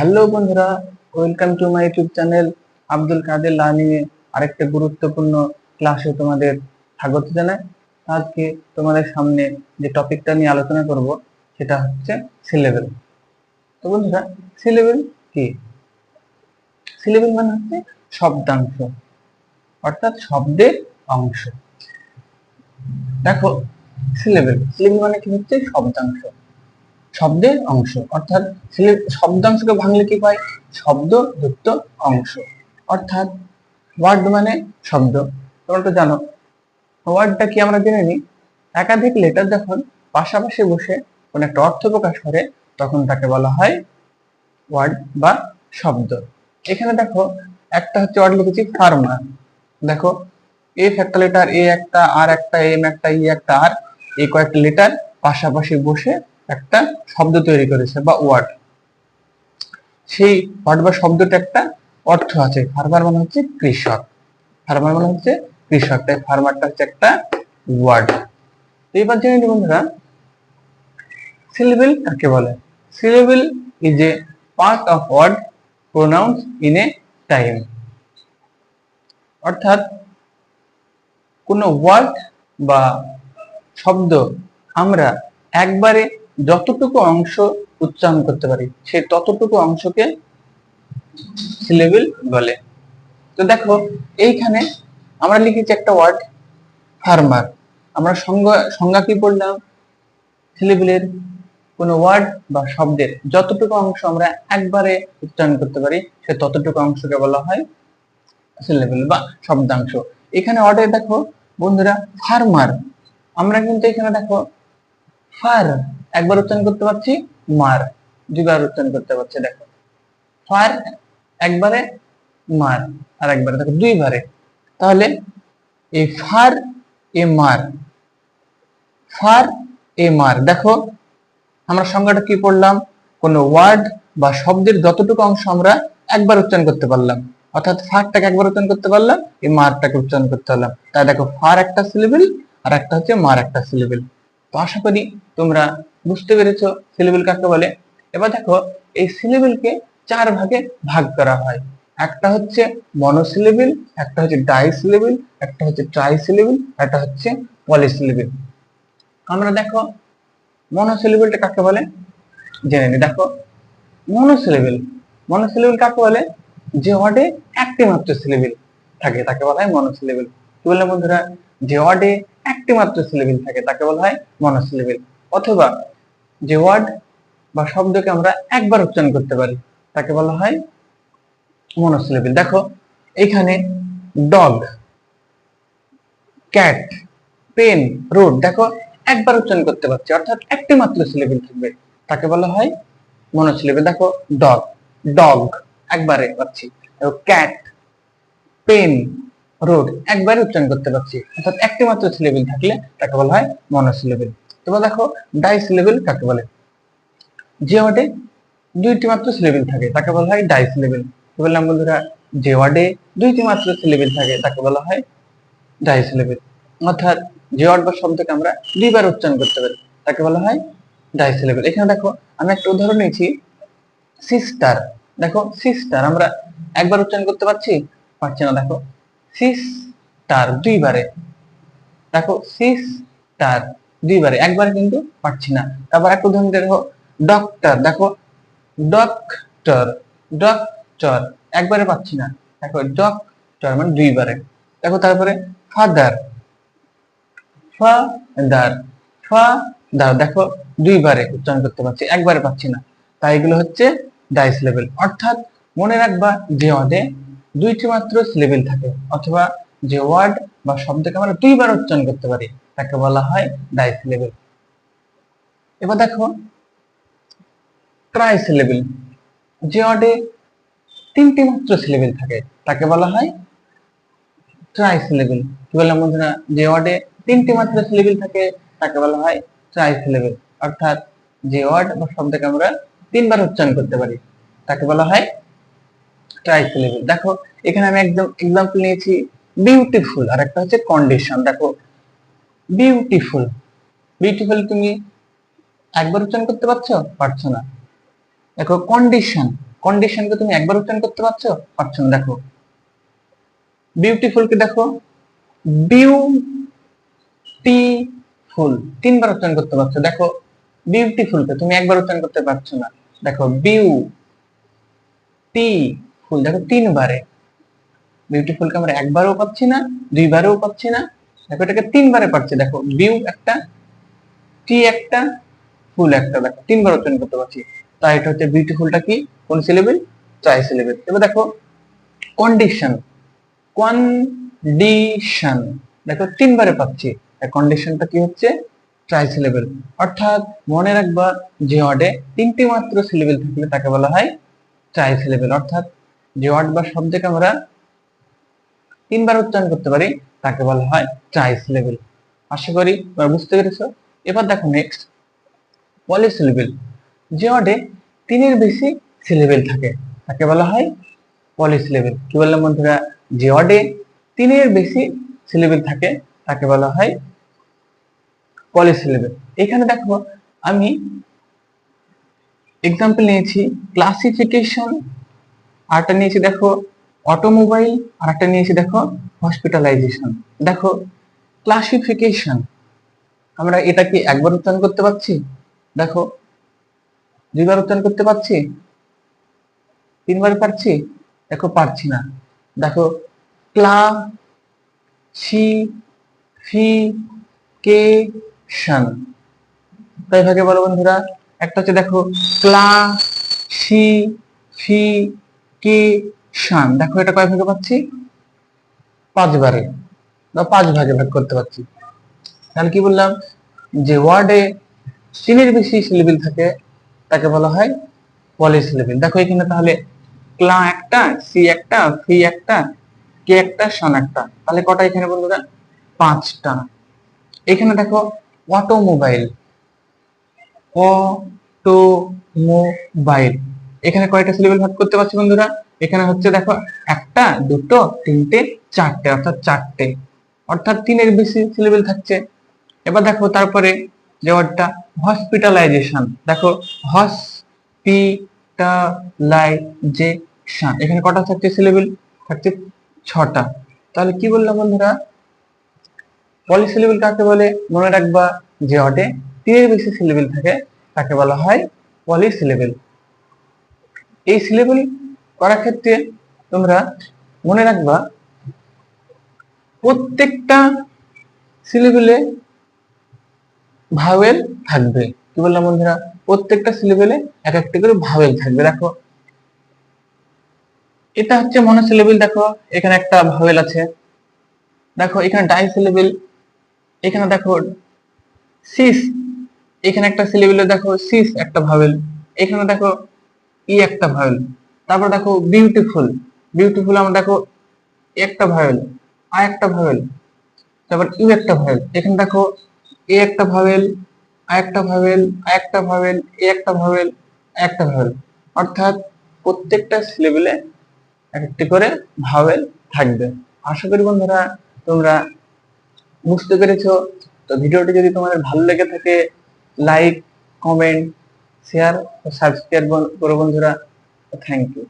Hello বন্ধুরা welcome to my YouTube channel Abdul Kader learning আরেকটা গুরুত্বপূর্ণ ক্লাসে তোমাদের স্বাগত জানাই। আজকে তোমাদের সামনে যে টপিকটা নিয়ে আলোচনা করব, সেটা হচ্ছে সিলেবেল তো বন্ধুরা সিলেবেল কি? সিলেবেল মানে হচ্ছে শব্দাংশ, অর্থাৎ শব্দের অংশ। দেখো সিলেবেল সিলেবেল মানে কি হচ্ছে? শব্দাংশ। শব্দের অংশ। অর্থাৎ শব্দাংশকে ভাঙলে কি পাই শব্দ যুক্ত অংশ। অর্থাৎ ওয়ার্ড মানে শব্দ। তোমরা তো জানো ওয়ার্ডটা কি আমরা জেনে নিই? একাধিক লেটার যখন পাশাপাশি বসে কোনো একটা অর্থ প্রকাশ করে, তখন তাকে বলা হয় ওয়ার্ড বা শব্দ। এখানে দেখো, একটা হচ্ছে ওয়ার্ড লিখেছি ফার্মার দেখো এফ একটা লেটার এ একটা আর একটা এম একটা ই একটা আর এই কয়েকটা লেটার পাশাপাশি বসে একটা শব্দ তৈরি করেছে বা ওয়ার্ড সেই ওয়ার্ড বা শব্দটা একটা অর্থ আছে। ফার্মার মানে হচ্ছে কৃষক। ফার্মার মানে হচ্ছে কৃষক। তাই ফার্মারটা হচ্ছে একটা ওয়ার্ড এইবার জেনে নিই বন্ধুরা সিলেবেল কাকে বলে? Syllable is a part of word pronounce in a time অর্থাৎ কোনো ওয়ার্ড বা শব্দ আমরা একবারে যতটুকু অংশ উচ্চারণ করতে পারি সেই ততটুকু অংশকে সিলেবেল বলে। তো দেখো, এইখানে আমরা লিখেছি একটা ওয়ার্ড ফার্মার আমরা সংজ্ঞা সংজ্ঞা কি পড়লাম সিলেবেলের কোনো ওয়ার্ড বা শব্দের যতটুকু অংশ আমরা একবারে উচ্চারণ করতে পারি, সে ততটুকু অংশকে বলা হয় সিলেবেল বা শব্দাংশ। এখানে ওয়ার্ডে দেখো, বন্ধুরা ফার্মার আমরা কিন্তু এখানে দেখো ফার একবার উচ্চারণ করতে পারছি, মার। দুইবার উচ্চারণ করতে পারছি, দেখো। ফার, একবারে মার, আর একবারে, দেখো, দুইবারে। তাহলে এই ফার, এ মার। ফার, এ মার। দেখো, আমরা সংজ্ঞাটা কি পড়লাম? কোন ওয়ার্ড বা শব্দের যতটুকু অংশ আমরা একবার উচ্চারণ করতে পারলাম। অর্থাৎ ফারটাকে একবার উচ্চারণ করতে পারলাম এই মারটাকে উচ্চারণ করতে পারলাম। তাই দেখো, ফার একটা সিলেবেল আর একটা হচ্ছে মার একটা সিলেবেল তো আশা করি তোমরা বুঝতে পেরেছ? সিলেবেল কাকে বলে? এবার দেখো, এই সিলেবেলকে চার ভাগে ভাগ করা হয়। একটা হচ্ছে মনোসিলেবেল একটা হচ্ছে ডাইসিলেবেল একটা হচ্ছে ট্রাইসিলেবেল একটা হচ্ছে পলিসিলেবেল আমরা দেখো মনোসিলেবেলটা কাকে বলে? জেনে নি, দেখো। মনোসিলেবেল মনোসিলেবেল কাকে বলে? যে ওয়ার্ডে একটি মাত্র সিলেবেল থাকে, তাকে বলা হয় মনোসিলেবেল কি বললাম বন্ধুরা? যে ওয়ার্ডে একটি মাত্র সিলেবেল থাকে, তাকে বলা হয় মনোসিলেবেল অথবা যে ওয়ার্ড বা শব্দকে আমরা একবার উচ্চারণ করতে পারি, তাকে বলা হয় মনোসিলেবেল দেখো, এখানে ডগ ক্যাট পেন রোড দেখো, একবার উচ্চারণ করতে পারছি, অর্থাৎ একটি মাত্র সিলেবেল থাকবে, তাকে বলা হয় মনোসিলেবেল দেখো ডগ ডগ একবারে পাচ্ছি। ক্যাট পেন রোড একবারে উচ্চারণ করতে পারছি, অর্থাৎ একটি মাত্র সিলেবেল থাকলে তাকে বলা হয় মনোসিলেবেল এবার দেখো ডাই সিলেবেল কাকে বলে? যে ওয়ার্ডে দুইটি মাত্র সিলেবেল থাকে, তাকে বলা হয় ডাই সিলেবেল কি বললাম বন্ধুরা যে ওয়ার্ডে দুইটি মাত্র সিলেবেল থাকে, তাকে বলা হয় ডাই সিলেবেল অর্থাৎ যে ওয়ার্ড বা শব্দকে আমরা দুইবার উচ্চারণ করতে পারি, তাকে বলা হয় ডাই সিলেবেল এখানে দেখো আমি একটা উদাহরণ নিয়েছি সিস্টার দেখো সিস্টার আমরা একবার উচ্চারণ করতে পারছি? পারছি না, দেখো। সিস্টার দুইবারে। দেখো সিস্টার দুইবারে, একবারে কিন্তু পারছি না। তারপর একটা উদাহরণ দেখো ডক্টর দেখো ডক্টর ডক্টর একবারে পাচ্ছি না। দেখো ডক্টর মানে দুইবারে। দেখো, তারপরে ফাদার ফাদার ফাদার দেখো, দুইবারে উচ্চারণ করতে পারছি, একবারে পাচ্ছি না। তাই এগুলো হচ্ছে ডাইস লেভেল অর্থাৎ মনে রাখবা যে ওয়ার্ডে দুইটি মাত্র সিলেবেল থাকে, অথবা যে ওয়ার্ড বা শব্দকে আমরা দুইবার উচ্চারণ করতে পারি। তাকে বলা হয় ডাইস লেভেল এবার দেখো ট্রাই সিলেবেল যে ওয়ার্ডে তিনটি মাত্র সিলেবেল থাকে, তাকে বলা হয় ট্রাই সিলেবেল কি বললাম বন্ধুরা? যে ওয়ার্ডে তিনটি মাত্র সিলেবেল থাকে, তাকে বলা হয় ট্রাই সিলেবেল অর্থাৎ যে ওয়ার্ড বা শব্দকে আমরা তিনবার উচ্চারণ করতে পারি, তাকে বলা হয় ট্রাই সিলেবেল দেখো, এখানে আমি একদম এক্সাম্পল নিয়েছি বিউটিফুল আর একটা হচ্ছে কন্ডিশন দেখো বিউটিফুল বিউটিফুল তুমি একবার উচ্চারণ করতে পারছ? পারছ না। দেখো কন্ডিশন কন্ডিশনকে তুমি একবার উচ্চারণ করতে পারছ? পারছ না। দেখো। বিউটিফুল কে দেখো। বিউটিফুল তিনবার উচ্চারণ করতে পারছ। দেখো বিউটিফুল কে তুমি একবার উচ্চারণ করতে পারছ না। দেখো বিউ টি ফুল দেখো, তিনবারে। বিউটিফুল কে আমরা একবারও পাচ্ছি না, দুইবারও পাচ্ছি না। দেখো, এটাকে তিনবারে পাচ্ছি দেখো বিউ একটা টি একটা, ফুল একটা। দেখো, তিনবার উচ্চারণ করতে পারছি। তাই এটা হচ্ছে বিউটিফুলটা কি? কোন সিলেবেল ট্রাই সিলেবেল এবার দেখো কন্ডিশন কন্ডিশন দেখো, তিনবারে পাচ্ছি। কন্ডিশনটা কি হচ্ছে? ট্রাই সিলেবেল অর্থাৎ মনে রাখবা, যে ওয়ার্ডে তিনটি মাত্র সিলেবেল থাকলে তাকে বলা হয় ট্রাই সিলেবেল অর্থাৎ যে ওয়ার্ড বা শব্দকে আমরা তিনবার উচ্চারণ করতে পারি, তাকে বলা হয় ট্রাই সিলেবেল আশা করি তোমরা বুঝতে পেরেছ। এবার দেখো নেক্সট পলিসিলেবেল যে ওয়ার্ডে তিনের বেশি সিলেবেল থাকে, তাকে বলা হয় পলিসিলেবেল কি বললাম বন্ধুরা? যে ওয়ার্ডে তিনের বেশি সিলেবেল থাকে, তাকে বলা হয় পলিসিলেবেল এখানে দেখো, আমি এক্সাম্পল নিয়েছি ক্লাসিফিকেশন আরটা নিয়েছি, দেখো। অটোমোবাইল আর একটা নিয়েছি দেখো হসপিটালাইজেশন দেখো ক্লাসিফিকেশন আমরা এটা কি একবার উচ্চারণ করতে পারছি? দেখো, দুইবার উচ্চারণ করতে পারছি? তিনবার পারছি? দেখো পারছি না। দেখো ক্লা সি ফি কে শান তাই ভাগে বলো বন্ধুরা, একটা হচ্ছে দেখো ক্লা সি ফি কে শান, দেখো এটা কয় ভাগে পাচ্ছি? পাঁচবারে বা পাঁচ ভাগে ভাগ করতে পারছি। তাহলে কি বললাম? যে ওয়ার্ডে তিনের বেশি সিলেবেল থাকে, তাকে বলা হয় পলিসিলেবেল দেখো এখানে তাহলে ক্লা একটা, সি একটা, ফি একটা, কে একটা, শান একটা। তাহলে কটা এখানে বন্ধুরা পাঁচটা। এখানে দেখো অটোমোবাইল অটোমোবাইল এখানে কয়টা সিলেবেল ভাগ করতে পারছি বন্ধুরা? এখানে হচ্ছে দেখো একটা, দুটো, তিনটে, চারটে, অর্থাৎ চারটে। অর্থাৎ তিনের বেশি সিলেবেল থাকছে। এবার দেখো তারপরে যে ওয়ার্ডটা হসপিটালাইজেশন দেখো হসপিটালাইজেশন এখানে কটা থাকছে সিলেবেল থাকছে ছটা। তাহলে কি বললাম বন্ধুরা? পলিসিলেবেল কাকে বলে? মনে রাখবা যে ওয়ার্ডে তিনের বেশি সিলেবেল থাকে, তাকে বলা হয় পলিসিলেবেল এই সিলেবেল করার ক্ষেত্রে তোমরা মনে রাখবা, প্রত্যেকটা সিলেবেলে ভাওয়েল থাকবে। কি বললাম বন্ধুরা? প্রত্যেকটা সিলেবেলে এক একটা করে ভাওয়েল থাকবে। দেখো, এটা হচ্ছে মনো সিলেবেল দেখো, এখানে একটা ভাওয়েল আছে। দেখো, এখানে ডাই সিলেবেল এখানে দেখো সিস এখানে একটা সিলেবেলে দেখো সিস একটা ভাওয়েল এখানে দেখো, ই একটা ভাওয়েল তারপর দেখো বিউটিফুল বিউটিফুল আমরা দেখো একটা ভাওয়েল আর একটা ভাওয়েল তারপর ইউ একটা ভাওয়েল এখানে দেখো এ একটা ভাওয়েল আর একটা ভাওয়েল আর একটা ভাওয়েল এ একটা ভাওয়েল একটা ভাওয়েল অর্থাৎ প্রত্যেকটা সিলেবেলে এক একটি করে ভাওয়েল থাকবে। আশা করি বন্ধুরা তোমরা বুঝতে পেরেছ। তো ভিডিওটি যদি তোমাদের ভালো লেগে থাকে লাইক কমেন্ট শেয়ার ও সাবস্ক্রাইব করো বন্ধুরা। Thank you